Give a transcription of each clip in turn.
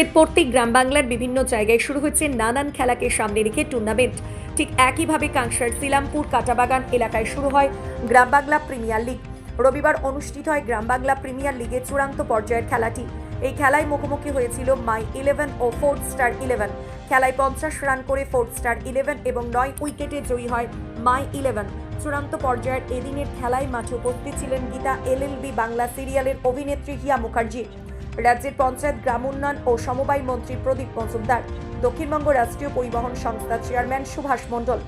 শীত গ্রাম বাংলার বিভিন্ন জায়গায় শুরু হচ্ছে নানান খেলাকে সামনে রেখে টুর্নামেন্ট ঠিক একইভাবে কাংসার সিলামপুর কাটাবাগান এলাকায় শুরু হয় গ্রাম বাংলা প্রিমিয়ার লিগ। রবিবার অনুষ্ঠিত হয় গ্রাম বাংলা প্রিমিয়ার লিগের চূড়ান্ত পর্যায়ের খেলাটি। এই খেলায় মুখোমুখি হয়েছিল মাই ইলেভেন ও ফোর্থ স্টার ইলেভেন। খেলায় পঞ্চাশ রান করে ফোর্থ স্টার ইলেভেন এবং নয় উইকেটে জয়ী হয় মাই ইলেভেন। চূড়ান্ত পর্যায়ের এদিনের খেলায় মাঠে উপস্থিত ছিলেন গীতা এলএলবি বাংলা সিরিয়ালের অভিনেত্রী হিয়া মুখার্জি। রাজ্যের পঞ্চায়েত, গ্রাম উন্নয়ন ও সমবায় মন্ত্রী প্রদীপ মজুমদার, দক্ষিণবঙ্গ রাষ্ট্রীয় পরিবহন সংস্থা চেয়ারম্যান সুভাষ মণ্ডল,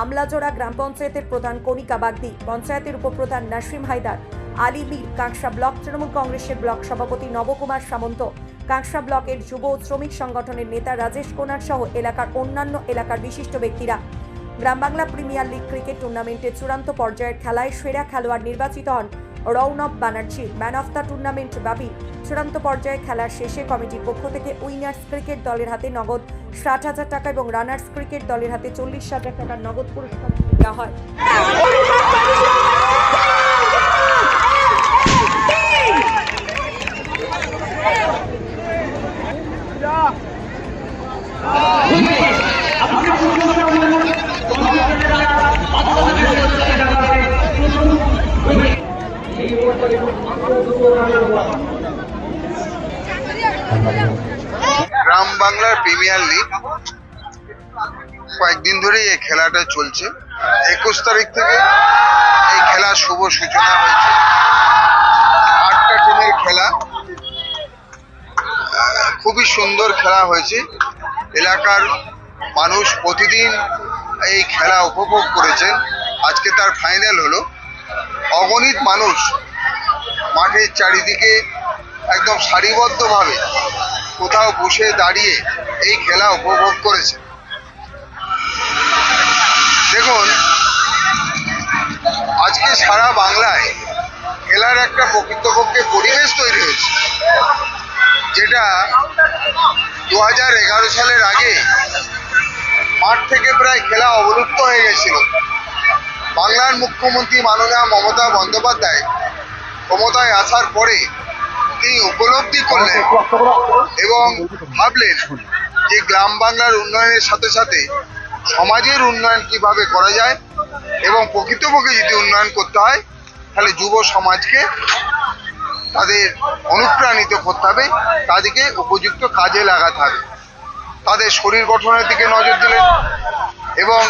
আমলাজোড়া গ্রাম পঞ্চায়েতের প্রধান কণিকা বাগদি, পঞ্চায়েতের উপপ্রধান নাসিম হায়দার, আলী মীর কাঁকসা ব্লক, তৃণমূল কংগ্রেসের ব্লক সভাপতি নবকুমার সামন্ত, কাঁকসা ব্লকের যুব ও শ্রমিক সংগঠনের নেতা রাজেশ কোনার সহ এলাকার অন্যান্য এলাকার বিশিষ্ট ব্যক্তিরা। Gram Bangla premier league cricket টুর্নামেন্টের চূড়ান্ত পর্যায়ের খেলায় সেরা খেলোয়াড় নির্বাচিত হন Rounab Banerjee, man of the tournament দাবি, চূড়ান্ত পর্যায়ে খেলার শেষে কমিটির পক্ষ থেকে উইনার্স ক্রিকেট দলের হাতে নগদ ষাট হাজার টাকা এবং রানার্স ক্রিকেট দলের হাতে চল্লিশ হাজার টাকার নগদ পুরস্কার দেওয়া হয়। গ্রাম বাংলার প্রিমিয়ার লিগ। কয়েকদিন ধরেই এই খেলাটা চলছে। একুশ তারিখ থেকে এই খেলার শুভ সূচনা হয়েছে। আটটা টিমের খেলা। খুবই সুন্দর খেলা হয়েছে। এলাকার মানুষ প্রতিদিন এই খেলা উপভোগ করেছেন। আজকে তার ফাইনাল হলো। অগণিত মানুষ মাঠের চারিদিকে একদম সারিবদ্ধভাবে কোথাও বসে দাঁড়িয়ে এই খেলা উপভোগ করেছে। দেখুন, আজকে সারা বাংলায় খেলার একটা প্রকৃতপক্ষে পরিবেশ তৈরি হয়েছে, যেটা দু হাজার এগারো সালের আগে মাঠ থেকে প্রায় খেলা অবলুপ্ত হয়ে গেছিল। বাংলার মুখ্যমন্ত্রী মাননীয় মমতা বন্দ্যোপাধ্যায় ক্ষমতায় আসার পরে তিনি উপলব্ধি করলেন এবং ভাবলেন যে গ্রাম বাংলার উন্নয়নের সাথে সাথে সমাজের উন্নয়ন কীভাবে করা যায় এবং প্রকৃতপক্ষে যদি উন্নয়ন করতে হয়, তাহলে যুব সমাজকে তাদের অনুপ্রাণিত করতে হবে, তাদেরকে উপযুক্ত কাজে লাগাতে হবে। তাদের শরীর গঠনের দিকে নজর দিলেন। এবং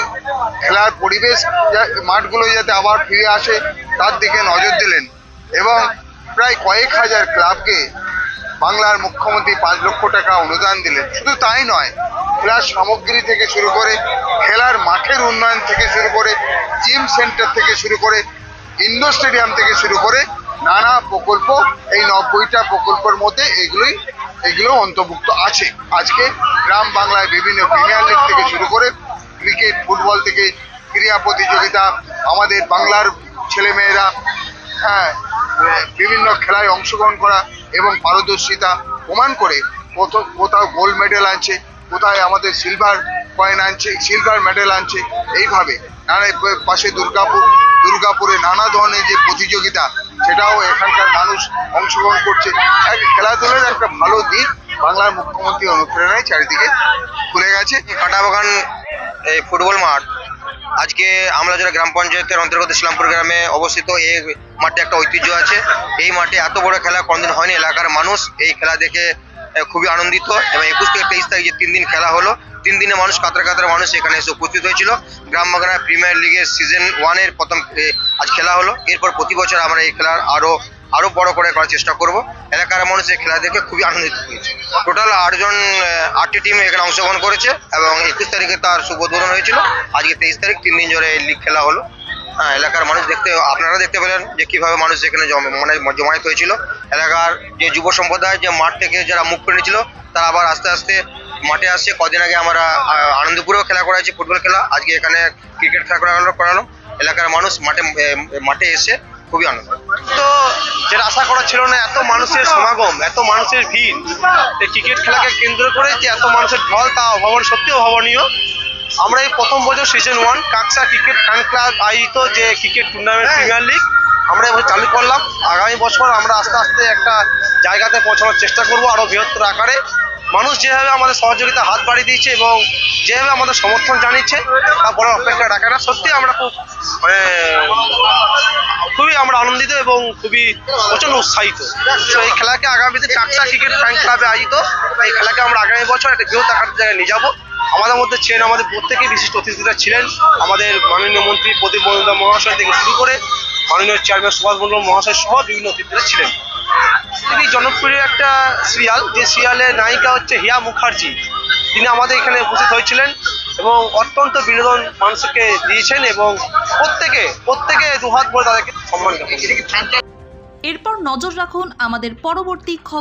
খেলার পরিবেশ মাঠগুলো যাতে আবার ফিরে আসে, তার দিকে নজর দিলেন। এবং প্রায় কয়েক হাজার ক্লাবকে বাংলার মুখ্যমন্ত্রী পাঁচ লক্ষ টাকা অনুদান দিলেন। শুধু তাই নয়, খেলার সামগ্রী থেকে শুরু করে, খেলার মাঠের উন্নয়ন থেকে শুরু করে, জিম সেন্টার থেকে শুরু করে, ইন্ডোর স্টেডিয়াম থেকে শুরু করে, নানা প্রকল্প, এই নব্বইটা প্রকল্পের মধ্যে এগুলোই এগুলো অন্তর্ভুক্ত আছে। আজকে গ্রাম বাংলায় বিভিন্ন প্রিমিয়ার লিগ থেকে শুরু করে ক্রিকেট, ফুটবল থেকে ক্রীড়া প্রতিযোগিতা, আমাদের বাংলার ছেলেমেয়েরা হ্যাঁ বিভিন্ন খেলায় অংশগ্রহণ করা এবং পারদর্শিতা প্রমাণ করে কোথাও কোথাও গোল্ড মেডেল আনছে, কোথায় আমাদের সিলভার কয়েন আনছে সিলভার মেডেল আনছে, এইভাবে। নানা পাশে দুর্গাপুর, দুর্গাপুরে নানা ধরনের যে প্রতিযোগিতা, সেটাও এখানকার মানুষ অংশগ্রহণ করছে। এক খেলাধুলার একটা ভালো দিক বাংলার মুখ্যমন্ত্রী অনুপ্রেরণায় চারিদিকে খুলে গেছে। কাটাবাগান এই ফুটবল মাঠ। আজকে আমরা যারা গ্রাম পঞ্চায়েতের অন্তর্গত ইসলামপুর গ্রামে অবস্থিত এই মাঠে একটা ঐতিহ্য আছে। এই মাঠে এত বড় খেলা কোনদিন হয়নি। এলাকার মানুষ এই খেলা দেখে খুবই আনন্দিত এবং একুশ থেকে তেইশ তারিখ যে তিন দিন খেলা হলো, তিন দিনে মানুষ কাতার কাতার মানুষ এখানে এসে উপস্থিত হয়েছিল। গ্রাম বাগানা প্রিমিয়ার লিগের সিজন ওয়ানের প্রথম আজ খেলা হলো। এরপর প্রতি বছর আমরা এই খেলার আরও আরও বড় করে করার চেষ্টা করব। এলাকার মানুষ এই খেলা দেখে খুবই আনন্দিত হয়েছে। টোটাল আটজন আটটি টিম এখানে অংশগ্রহণ করেছে এবং একুশ তারিখে তার শুভ উদ্বোধন হয়েছিল। আজকে তেইশ তারিখ, তিন দিন ধরে লিগ খেলা হলো। হ্যাঁ এলাকার মানুষ দেখতে, আপনারা দেখতে পেলেন যে কীভাবে মানুষ এখানে মানে জমায়েত হয়েছিল। এলাকার যে যুব সম্প্রদায়, যে মাঠ থেকে যারা মুখ ফিরেছিল তারা আবার আস্তে আস্তে মাঠে আসছে। কদিন আগে আমরা আনন্দপুরেও খেলা করাইছি ফুটবল খেলা। আজকে এখানে ক্রিকেট খেলা করানো করালাম। এলাকার মানুষ মাঠে মাঠে এসে খুবই আনন্দ। তো যেটা আশা করা ছিল না এত মানুষের সমাগম এত মানুষের ভিড় এই ক্রিকেট খেলাকে কেন্দ্র করে যে এত মানুষের ঢল তা অভাবন সত্যি অভাবনীয়। আমরা এই প্রথম বছর season one Kanksa cricket fan club আয়োজিত যে ক্রিকেট টুর্নামেন্ট প্রিমিয়ার লিগ আমরা এবার চালু করলাম। আগামী বছর আমরা আস্তে আস্তে একটা জায়গাতে পৌঁছানোর চেষ্টা করব আরও বৃহত্তর আকারে। মানুষ যেভাবে আমাদের সহযোগিতা হাত বাড়িয়ে দিয়েছে এবং যেভাবে আমাদের সমর্থন জানিয়েছে তা বড় অপেক্ষা রাখে না। সত্যি আমরা খুব মানে খুবই আমরা আনন্দিত এবং খুবই প্রচণ্ড উৎসাহিত। এই খেলাকে আগামীতে চারটা ক্রিকেট ফ্যান ক্লাবে আয়োজিত। এই খেলাকে আমরা আগামী বছর একটা গৃহ থাকার জায়গায় নিয়ে যাব। আমাদের মধ্যে ছিলেন আমাদের প্রত্যেকেই বিশিষ্ট অতিথিরা ছিলেন। আমাদের মাননীয় মন্ত্রী প্রদীপ মজুমদার মহাশয় থেকে শুরু করে মাননীয় চেয়ারম্যান সুভাষ মন্ডল মহাশয় সহ বিভিন্ন অতিথিরা ছিলেন। খুবই জনপ্রিয় একটা সিরিয়াল, যে সিরিয়ালের নায়িকা হচ্ছে হিয়া মুখার্জি তিনি আমাদের এখানে উপস্থিত হয়েছিলেন এবং অত্যন্ত বিনোদন মানুষকে দিয়েছেন এবং প্রত্যেকে প্রত্যেকে দুহাত বলে তাদেরকে সম্মান। এরপর নজর রাখুন আমাদের পরবর্তী খবর